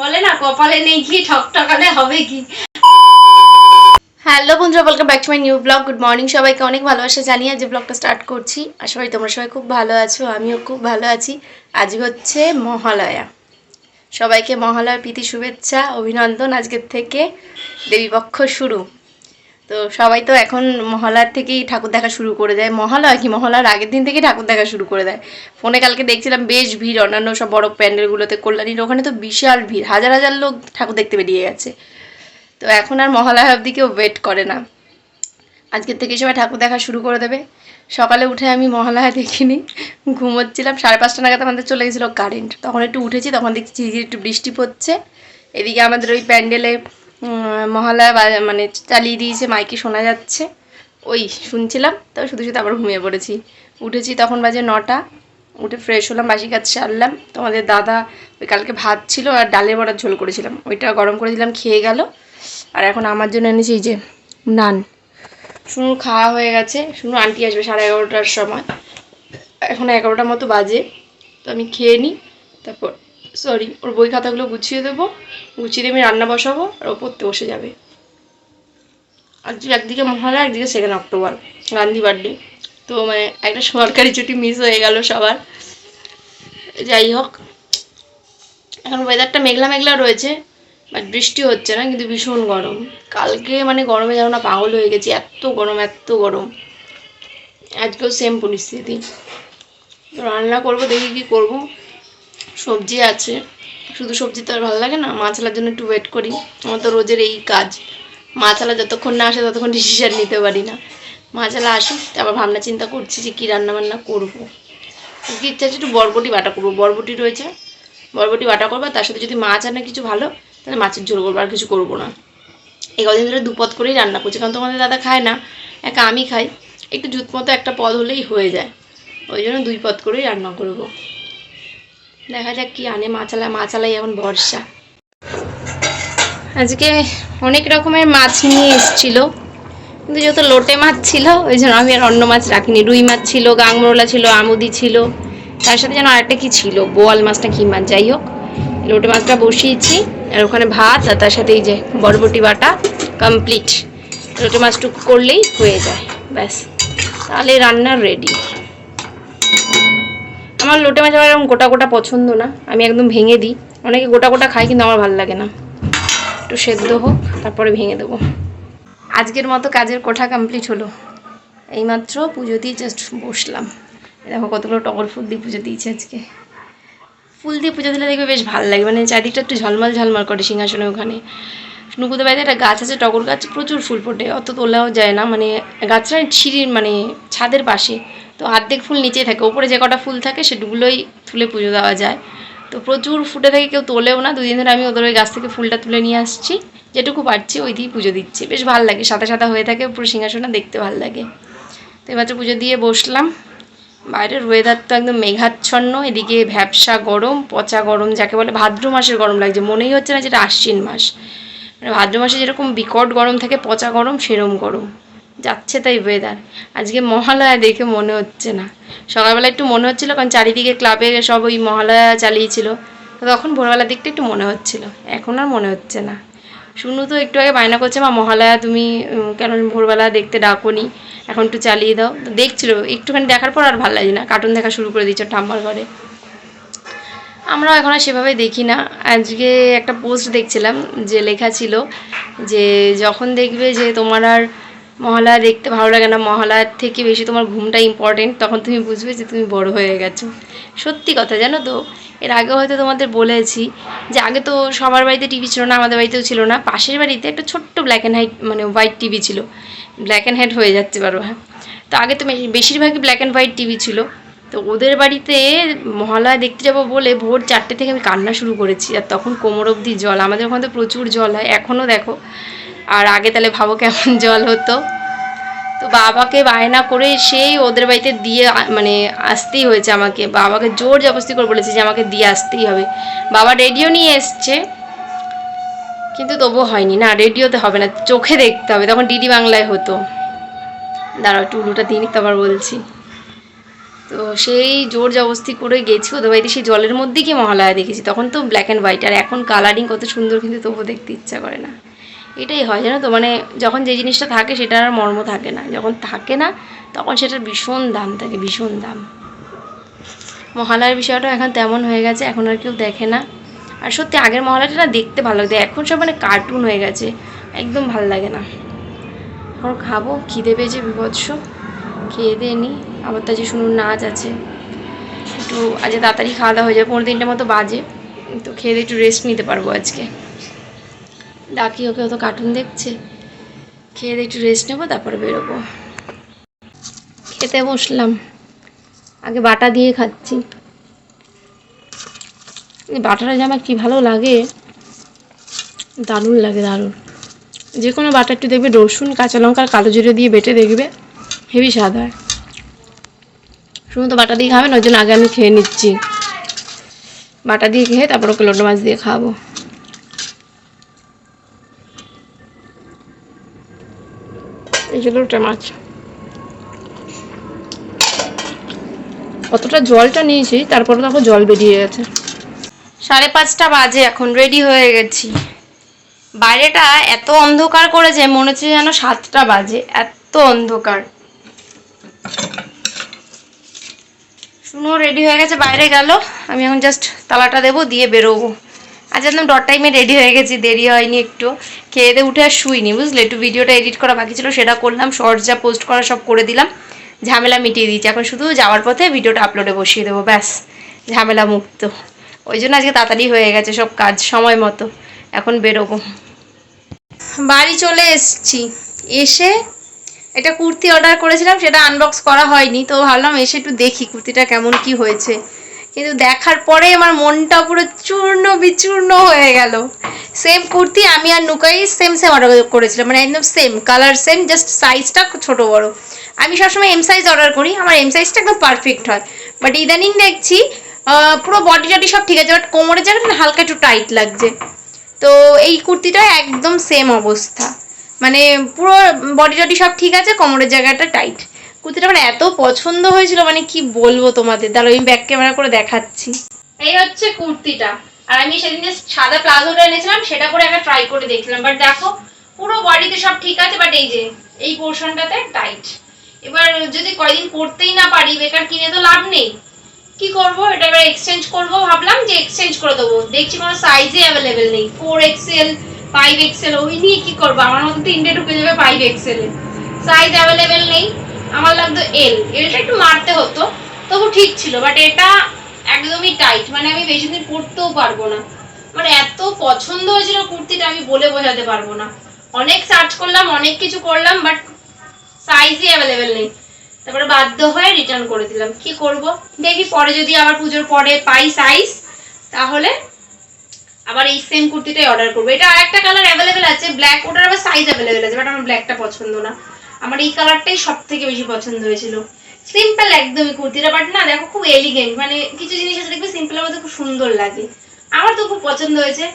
বলে না, কপালে নেই কি, ঠকঠকালে হবে কি? হ্যালো বন্ধুরা welcome back to my new blog good morning সবাইকে অনেক ভালোবাসা জানিয়ে আজ ব্লগটা স্টার্ট করছি। আশা করি তোমরা সবাই খুব ভালো আছো, আমিও খুব ভালো আছি। আজ হচ্ছে মহালয়া। সবাইকে মহালয়ার প্রীতি শুভেচ্ছা, অভিনন্দন আজকের থেকে। দেবীপক্ষ শুরু। তো সবাই তো এখন মহালয়ার থেকেই ঠাকুর দেখা শুরু করে দেয়। মহালয়া কি? মহালয়ার আগের দিন থেকেই ঠাকুর দেখা শুরু করে দেয়। ফোনে কালকে দেখছিলাম বেশ ভিড় অন্যান্য সব বড় প্যান্ডেলগুলোতে, কল্যাণীর ওখানে তো বিশাল ভিড়। হাজার হাজার লোক ঠাকুর দেখতে বেরিয়ে গেছে। তো এখন আর মহালয়া অবধি কেউ ওয়েট করে না। আজকের থেকে সবাই ঠাকুর দেখা শুরু করে দেবে। সকালে উঠে আমি মহালয়া দেখিনি। ঘুমোচ্ছিলাম। সাড়ে পাঁচটা নাগাদ আমাদের চলে গেছিল কারেন্ট তখন একটু উঠেছি, তখন দেখছি ঝিরিঝিরি একটু বৃষ্টি পড়ছে। এদিকে আমাদের ওই প্যান্ডেলে মহালয়া মানে চালিয়ে দিয়েছে, মাইকে শোনা যাচ্ছে। ওই, শুনছিলাম তবে শুধু শুধু আবার ঘুমিয়ে পড়েছি। উঠেছি তখন বাজে নটা, উঠে ফ্রেশ হলাম, বাসি কাজ সারলাম। তোমাদের দাদা, ওই কালকে ভাত ছিল আর ডালের বড়ার ঝোল করেছিলাম। ওইটা গরম করে দিলাম, খেয়ে গেল। আর এখন আমার জন্য এনেছি যে নান। শুনু, খাওয়া হয়ে গেছে। শুনু, আন্টি আসবে সাড়ে এগারোটার সময়। এখন এগারোটার মতো বাজে, তো আমি খেয়ে নিই তারপর সরি ওর বই খাতাগুলো গুছিয়ে দেবো। গুছিয়ে দিয়ে আমি রান্না বসাবো, আর ও পড়তে বসে যাবে। আজ একদিকে মহালয়া, একদিকে সেকেন্ড অক্টোবর গান্ধী বার্থডে তো মানে একটা সরকারি ছুটি মিস হয়ে গেল সবার। যাই হোক, এখন ওয়েদারটা মেঘলা মেঘলা রয়েছে বাট বৃষ্টি হচ্ছে না, কিন্তু ভীষণ গরম। কালকে মানে গরমে যেন না পাগল হয়ে গেছি, এত গরম এত গরম। আজকেও সেম পরিস্থিতি। রান্না করব, দেখি কি করব। সবজি আছে। শুধু সবজি তো আর ভালো লাগে না, মাছ আলার জন্য একটু ওয়েট করি। আমার তো রোজের এই কাজ। মাছ আলা যতক্ষণ না আসে ততক্ষণ ডিসিশান নিতে পারি না। মাছ আলা আসুক তারপর ভাবনা চিন্তা করছি যে কী রান্নাবান্না করব। আজকে ইচ্ছা আছে একটু বরবটি বাটা করব। বরবটি রয়েছে। বরবটি বাটা করব তার সাথে যদি মাছ আনে কিছু ভালো, তাহলে মাছের ঝোল করব, আর কিছু করব না। এই কদিন ধরে দুপদ করেই রান্না করছি, কারণ তোমাদের দাদা খায় না। একা আমি খাই। একটু জুত মতো একটা পদ হলেই হয়ে যায়। ওই জন্য দুই পদ করেই রান্না করব। দেখা যাক কি আনে মাছালা মাছালাই এখন ভরসা। আজকে অনেক রকমের মাছ নিয়ে এসেছিল, কিন্তু যেহেতু লোটে মাছ ছিল, ওই জন্য আমি আর অন্য মাছ রাখিনি। রুই মাছ ছিল, গাংমরোলা ছিল, আমুদি ছিল, তার সাথে যেন আরেকটা কি ছিল, বোয়াল মাছটা কি মাছ, যাই হোক। লোটে মাছটা বসিয়েছি, আর ওখানে ভাত, আর তার সাথে এই যে বরবটি বাটা কমপ্লিট লোটে মাছটুকু করলেই হয়ে যায়, ব্যাস। তাহলে রান্না রেডি আমার লোটে মাছ আবার এরকম গোটা গোটা পছন্দ না। আমি একদম ভেঙে দিই। অনেকে গোটা গোটা খায় কিন্তু আমার ভালো লাগে না। একটু সেদ্ধ হোক, তারপরে ভেঙে দেবো। আজকের মতো কাজের কোঠা কমপ্লিট হলো। এইমাত্র পুজো দিয়ে জাস্ট বসলাম। দেখো কতগুলো টগর ফুল দিয়ে পুজো দিয়েছে আজকে। ফুল দিয়ে পুজো দিলে দেখবে বেশ ভালো লাগে। মানে চারিদিকটা একটু ঝলমল ঝলমল করে সিংহাসনে ওখানে। নুকুদের বাড়িতে একটা গাছ আছে টগর গাছ, প্রচুর ফুল ফোটে। অত তোলাও যায় না। মানে গাছটা সিঁড়ির মানে ছাদের পাশে। তো অর্ধেক ফুল নিচেই থাকে, ওপরে যে কটা ফুল থাকে সেগুলোই তুলে পুজো দেওয়া যায়। তো প্রচুর ফুটে থাকে, কেউ তোলেও না। দুদিন ধরে আমি ওদের ওই গাছ থেকে ফুলটা তুলে নিয়ে আসছি, যেটুকু পারছি ওই দিয়েই পুজো দিচ্ছি। বেশ ভালো লাগে, সাদা সাদা হয়ে থাকে, পুরো সিংহাসনটা দেখতে ভালো লাগে। তো এবার পুজো দিয়ে বসলাম। বাইরের ওয়েদার তো একদম মেঘাচ্ছন্ন, এদিকে ভ্যাবসা গরম, পচা গরম, যাকে বলে ভাদ্র মাসের গরম লাগছে। মনেই হচ্ছে না যেটা আশ্বিন মাস। মানে ভাদ্র মাসে যেরকম বিকট গরম থাকে, পচা গরম, সেরম গরম। যাচ্ছে তাই ওয়েদার আজকে মহালয়া দেখে মনে হচ্ছে না। সকালবেলা একটু মনে হচ্ছিল, কারণ চারিদিকে ক্লাবে সব ওই মহালয়া চালিয়েছিল। তখন ভোরবেলার দিকটা একটু মনে হচ্ছিল। এখন আর মনে হচ্ছে না। শুনু তো একটু আগে বায়না করছে, মা, মহালয়া তুমি কেন ভোরবেলা দেখতে ডাকোনি? এখন একটু চালিয়ে দাও। তো দেখছিল, একটুখানি দেখার পর আর ভালো লাগে না। কার্টুন দেখা শুরু করে দিচ্ছ ঠাম্মার ঘরে। আমরাও এখন আর সেভাবে দেখি না। আজকে একটা পোস্ট দেখছিলাম, যে লেখা ছিল যে, যখন দেখবে যে তোমার আর মহালয়া দেখতে ভালো লাগে না মহালয়ার থেকে বেশি তোমার ঘুমটা ইম্পর্টেন্ট তখন তুমি বুঝবে যে তুমি বড় হয়ে গেছো। সত্যি কথা, জানো তো? এর আগে হয়তো তোমাদের বলেছি যে আগে তো সবার বাড়িতে টিভি ছিল না, আমাদের বাড়িতেও ছিল না। পাশের বাড়িতে একটা ছোট্ট ব্ল্যাক অ্যান্ড হোয়াইট মানে হোয়াইট টিভি ছিল। ব্ল্যাক অ্যান্ড হোয়াইট হয়ে যাচ্ছে পারো হ্যাঁ তো আগে তো বেশি- বেশিরভাগই ব্ল্যাক অ্যান্ড হোয়াইট টিভি ছিল। তো ওদের বাড়িতে মহালয়া দেখতে যাব বলে ভোর চারটে থেকে আমি কান্না শুরু করেছি। আর তখন কোমর অবধি জল, আমাদের ওখানে তো প্রচুর জল হয় এখনও দেখো। আর আগে তাহলে ভাবো কেমন জল হতো। তো বাবাকে বায়না করে সেই ওদের বাড়িতে দিয়ে মানে আসতেই হয়েছে আমাকে। বাবাকে জোর জবরদস্তি করে বলেছে যে আমাকে দিয়ে আসতেই হবে। বাবা রেডিও নিয়ে এসছে, কিন্তু তবুও হয়নি। না, রেডিওতে হবে না, চোখে দেখতে হবে। তখন ডিডি বাংলায় হতো। দাঁড়াও টুলুটা দিয়ে নিতে আবার বলছি। তো সেই জোর জবস্তি করে গেছি। ওদের বাড়িতে সেই জলের মধ্যেই কি মহালয়া দেখেছি। তখন তো ব্ল্যাক অ্যান্ড হোয়াইট আর এখন কালারিং কত সুন্দর, কিন্তু তবুও দেখতে ইচ্ছা করে না। এটাই হয়, জানো তো? মানে যখন যে জিনিসটা থাকে সেটার আর মর্ম থাকে না। যখন থাকে না, তখন সেটার ভীষণ দাম থাকে, ভীষণ দাম। মহালয়ার বিষয়টা এখন তেমন হয়ে গেছে, এখন আর কেউ দেখে না। আর সত্যি, আগের মহালয়াটা না দেখতে ভালো লাগতো। এখন সব মানে কার্টুন হয়ে গেছে, একদম ভালো লাগে না। এখন খাব, খিদে পেয়েছে বিভৎস। খেয়ে দিয়ে নিই আবার তো আজকে শুনুন নাচ আছে। একটু আজকে তাড়াতাড়ি খাওয়া দাওয়া হয়ে যাবে। পনেরো তিনটে মতো বাজে। তো খেয়ে দিয়ে একটু রেস্ট নিতে পারব আজকে। ডাকি, ওকে তো কার্টুন দেখছে। খেয়ে দিয়ে একটু রেস্ট নেব, তারপরে বেরোবো। খেতে বসলাম। আগে বাটা দিয়ে খাচ্ছি। বাটাটা যে আমার কী ভালো লাগে, দারুণ লাগে দারুণ। যে কোনো বাটা একটু দেখবে, রসুন, কাঁচা লঙ্কা কালো জিরে দিয়ে বেটে দেখবে, হেভি স্বাদ হয়। শুধু তো বাটা দিয়ে খাবেন, ওই জন্য আগে আমি খেয়ে নিচ্ছি। বাটা দিয়ে খেয়ে তারপর ওকে লোটো মাছ দিয়ে খাব। এই মাছ। কতটা জলটা নিয়েছি তারপরে দেখো জল বেরিয়ে গেছে। সাড়ে পাঁচটা বাজে এখন রেডি হয়ে গেছি। বাইরেটা এত অন্ধকার করেছে মনে হচ্ছে যেন সাতটা বাজে এত অন্ধকার। শুনো রেডি হয়ে গেছে বাইরে গেল। আমি এখন জাস্ট তালাটা দেবো দিয়ে বেরোবো। আজ একদম ডট টাইমে রেডি হয়ে গেছি দেরি হয়নি একটু। খেয়ে দিয়ে উঠে আর শুইনি, বুঝলে? একটু ভিডিওটা এডিট করা বাকি ছিল, সেটা করলাম শর্টস যা পোস্ট করা সব করে দিলাম। ঝামেলা মিটিয়ে দিয়েছি। এখন শুধু যাওয়ার পথে ভিডিওটা আপলোডে বসিয়ে দেবো, ব্যাস, ঝামেলা মুক্ত। ওই জন্য আজকে তাড়াতাড়ি হয়ে গেছে সব কাজ, সময় মতো। এখন বেরোবো। বাড়ি চলে এসছি। এসে এটা কুর্তি অর্ডার করেছিলাম, সেটা আনবক্স করা হয়নি, তো ভাবলাম এসে একটু দেখি কুর্তিটা কেমন কি হয়েছে। কিন্তু দেখার পরে আমার মনটা পুরো চূর্ণ বিচূর্ণ হয়ে গেল। সেম কুর্তি আমি আর নুকাই সেম সেম অর্ডার করেছিলাম মানে একদম সেম কালার সেম জাস্ট সাইজটা ছোট বড়। আমি সবসময় এম সাইজ অর্ডার করি, আমার এম সাইজটা একদম পারফেক্ট হয়। বাট ইদানিং দেখছি পুরো বডি টডি সব ঠিক আছে বাট কোমরের জায়গাটা হালকা একটু টাইট লাগছে। তো এই কুর্তিটা একদম সেম অবস্থা। মানে পুরো বডি টডি সব ঠিক আছে, কোমরের জায়গাটা টাইট কুর্তিটা আমার এত পছন্দ হয়েছিল মানে কি বলব তোমাদের? দাঁড়ো আমি ব্যাক ক্যামেরা করে দেখাচ্ছি। এই হচ্ছে কুর্তিটা। আর আমি সেদিন সাদা প্লাজোটা এনেছিলাম, সেটা করে একটা ট্রাই করে দেখলাম। বাট দেখো, পুরো বডিতে সব ঠিক আছে বাট এই যে, এই পোর্শনটাতে টাইট এবার যদি কয়দিন পরতেই না পারি, বেকার কিনে তো লাভ নেই। কি করব? এটা এবার এক্সচেঞ্জ করব। ভাবলাম যে এক্সচেঞ্জ করে দেবো। দেখছি কোনো সাইজে অ্যাভেলেবেল নেই। ফোর এক্সেল ফাইভ এক্সেল ওই নিয়ে কি করব? আমার মতো তিনটে ঢুকে যাবে ফাইভ এক্সেলে সাইজ অ্যাভেলেবেল নেই। আমার লাগতো এল এলটা একটু মারতে হতো, তবু ঠিক ছিল বাট এটা একদমই টাইট মানে আমি বেশি দিন পরতেও পারব না। মানে এত পছন্দ হয়েছিল কুর্তিটা, আমি বলে বোঝাতে পারব না। অনেক সার্চ করলাম, অনেক কিছু করলাম বাট সাইজই অ্যাভেলেবেল নেই। তারপরে বাধ্য হয়ে রিটার্ন করে দিলাম। কি করব? দেখি পরে যদি আবার পুজোর পরে পাই সাইজ তাহলে আবার এই সেম কুর্তিটাই অর্ডার করব। এটা আরেকটা কালার অ্যাভেলেবেল আছে ব্ল্যাক ওটার আবার সাইজ অ্যাভেলেবেল আছে বাট আমার ব্ল্যাকটা পছন্দ না। আমার এই কালারটাই সব থেকে বেশি পছন্দ হয়েছিল। সিম্পল একদমই কুর্তিটা বাট না, দেখো খুব এলিগেন্ট মানে কিছু জিনিস আছে দেখবে সিম্পলের মধ্যে খুব সুন্দর লাগে। আমার তো খুব পছন্দ হয়েছে।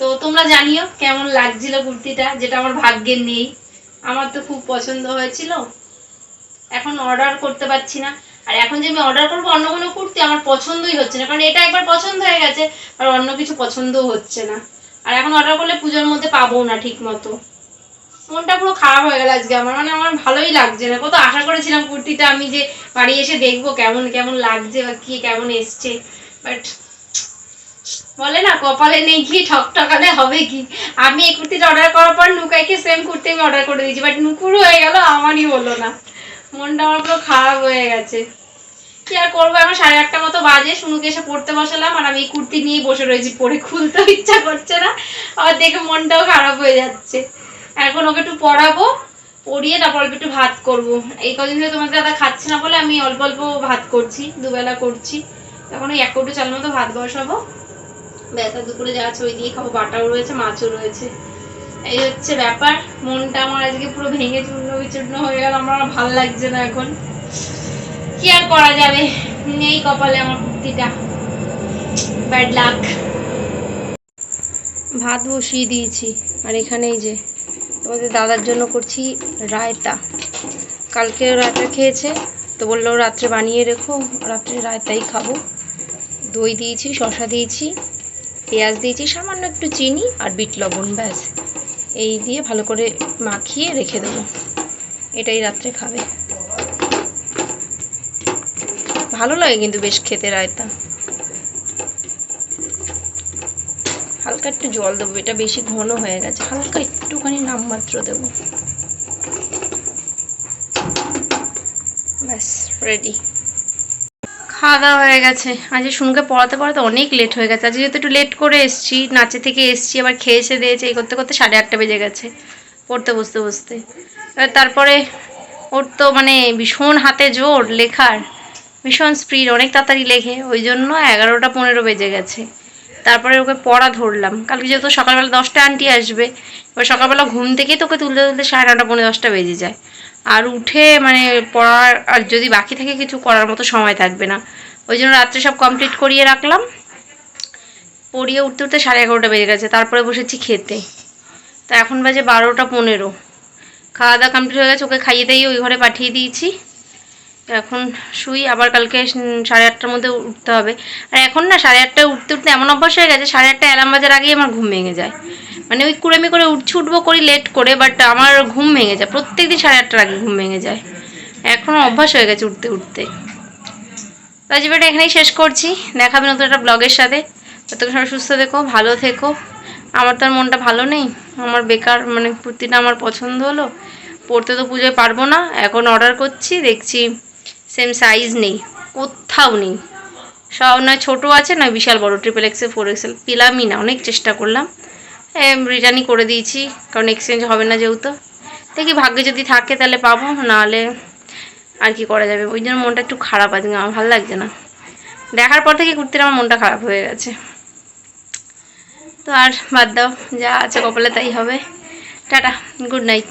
তো তোমরা জানিও কেমন লাগছিল কুর্তিটা, যেটা আমার ভাগ্যের নেই। আমার তো খুব পছন্দ হয়েছিল। এখন অর্ডার করতে পারছি না। আর এখন যে আমি অর্ডার করব অন্য কোনো কুর্তি আমার পছন্দই হচ্ছে না, কারণ এটা একবার পছন্দ হয়ে গেছে, আর অন্য কিছু পছন্দও হচ্ছে না। আর এখন অর্ডার করলে পুজোর মধ্যে পাবো না ঠিক মতো মনটা পুরো খারাপ হয়ে গেল আজকে আমার। মানে আমার ভালোই লাগছে। না কত আশা করেছিলাম কুর্তিটা আমি যে বাড়ি এসে দেখব কেমন কেমন লাগছে বা কি, কেমন এসছে। বাট বলে না, কপালে নেই কি, ঠকঠকালে হবে কি? আমি এই কুর্তিটা অর্ডার করার পর নুকাইকে সেম কুর্তি আমি অর্ডার করে দিয়েছি। বাট নুকুর হয়ে গেল, আমারই হলো না। মনটা আমার পুরো খারাপ হয়ে গেছে। কি আর করব? এখন সাড়ে আটটা মতো বাজে। শুনুকে এসে পড়তে বসালাম আর আমি এই কুর্তি নিয়েই বসে রয়েছি। পরে খুলতেও ইচ্ছা করছে না। আবার দেখে মনটাও খারাপ হয়ে যাচ্ছে। এখন ওকে একটু পড়াবো, পড়িয়ে তারপর অল্প একটু ভাত করব। এই কদিন ধরে তোমাদের দাদা খাচ্ছে না বলে আমি অল্প অল্প ভাত করছি, দুবেলা করছি। তখন ওই এক কোটো চাল মতো ভাত বসাবো। ব্যাসা দুপুরে যা আছে ওই দিয়ে খাব, বাটাও রয়েছে, মাছও রয়েছে। এই হচ্ছে ব্যাপার, মনটা আমার আজকে পুরো ভেঙে চূর্ণ বিচূর্ণ হয়ে গেল, আমার ভালো লাগছে না এখন। কি আর করা যাবে? নেই কপালে আমার কুর্তিটা ব্যাড লাক ভাত বসিয়ে দিয়েছি, আর এখানেই যে তোমাদের দাদার জন্য করছি রায়তা। কালকে রায়তা খেয়েছে, তো বলল রাত্রে বানিয়ে রেখো, রাত্রে রায়তাই খাব। দই দিয়েছি শশা দিয়েছি, পেঁয়াজ দিয়েছি, সামান্য একটু চিনি আর বিট লবণ, ব্যাস। এই দিয়ে ভালো করে মাখিয়ে রেখে দেবো। এটাই রাত্রে খাবে। ভালো লাগে কিন্তু বেশ খেতে রায়তা। হালকা একটু জল দেবো, এটা বেশি ঘন হয়ে গেছে, হালকা একটুখানি নামমাত্র দেবো। ব্যাস রেডি খাওয়া দাওয়া হয়ে গেছে। আজ শুনকে পড়াতে পড়াতে অনেক লেট হয়ে গেছে। আজকে যেহেতু একটু লেট করে এসছি, নাচে থেকে এসছি, আবার খেয়ে এসে দিয়েছে, এই করতে করতে সাড়ে আটটা বেজে গেছে, পড়তে বসতে বসতে। তারপরে ওর তো মানে ভীষণ হাতে জোর লেখার, ভীষণ স্পিড অনেক তাড়াতাড়ি লেখে, ওই জন্য এগারোটা পনেরো বেজে গেছে। তারপরে ওকে পড়া ধরলাম। কালকে যেহেতু সকালবেলা দশটা আন্টি আসবে, এবার সকালবেলা ঘুম থেকেই তোকে তুলতে তুলতে সাড়ে নটা পনেরো দশটা বেজে যায়। আর উঠে মানে পড়ার, আর যদি বাকি থাকে কিছু করার মতো সময় থাকবে না। ওই জন্য রাত্রে সব কমপ্লিট করিয়ে রাখলাম। পড়িয়ে উঠতে উঠতে সাড়ে এগারোটা বেজে গেছে, তারপরে বসেছি খেতে। তা এখন বাজে বারোটা পনেরো। খাওয়া দাওয়া কমপ্লিট হয়ে গেছে, ওকে খাইয়ে দিয়ে ওই ঘরে পাঠিয়ে দিয়েছি। এখন শুই, আবার কালকে সাড়ে আটটার মধ্যে উঠতে হবে। আর এখন না সাড়ে আটটায় উঠতে উঠতে এমন অভ্যাস হয়ে গেছে, সাড়ে আটটা অ্যালার্ম বাজার আগেই আমার ঘুম ভেঙে যায়। মানে ওই কুড়েমি করে উঠছি, উঠবো করি লেট করে বাট আমার ঘুম ভেঙে যায়। প্রত্যেক দিন সাড়ে আটটার আগে ঘুম ভেঙে যায়। এখন অভ্যাস হয়ে গেছে উঠতে উঠতে। তো আজ ভিডিওটা এখানেই শেষ করছি। দেখাবে নতুন একটা ব্লগের সাথে। ততক্ষণ সবাই সুস্থ থেকো, ভালো থেকো। আমার তো আর মনটা ভালো নেই। আমার বেকার মানে কুর্তিটা আমার পছন্দ হলো। পরতে তো পুজোয় পারব না। এখন অর্ডার করছি, দেখছি সেম সাইজ নেই, কোথাও নেই। সব নয় ছোটো আছে, না বিশাল বড় ট্রিপল এক্সেল ফোর এক্সেল পেলামই না, অনেক চেষ্টা করলাম। রিটার্নই করে দিয়েছি, কারণ এক্সচেঞ্জ হবে না যেহেতু। দেখি ভাগ্যে যদি থাকে তাহলে পাবো, নাহলে আর কি করা যাবে? ওই জন্য মনটা একটু খারাপ আছে আমার ভালো লাগছে না। দেখার পর থেকে কুর্তির আমার মনটা খারাপ হয়ে গেছে। তো আর বাদ দাও, যা আছে কপালে তাই হবে। Tata good night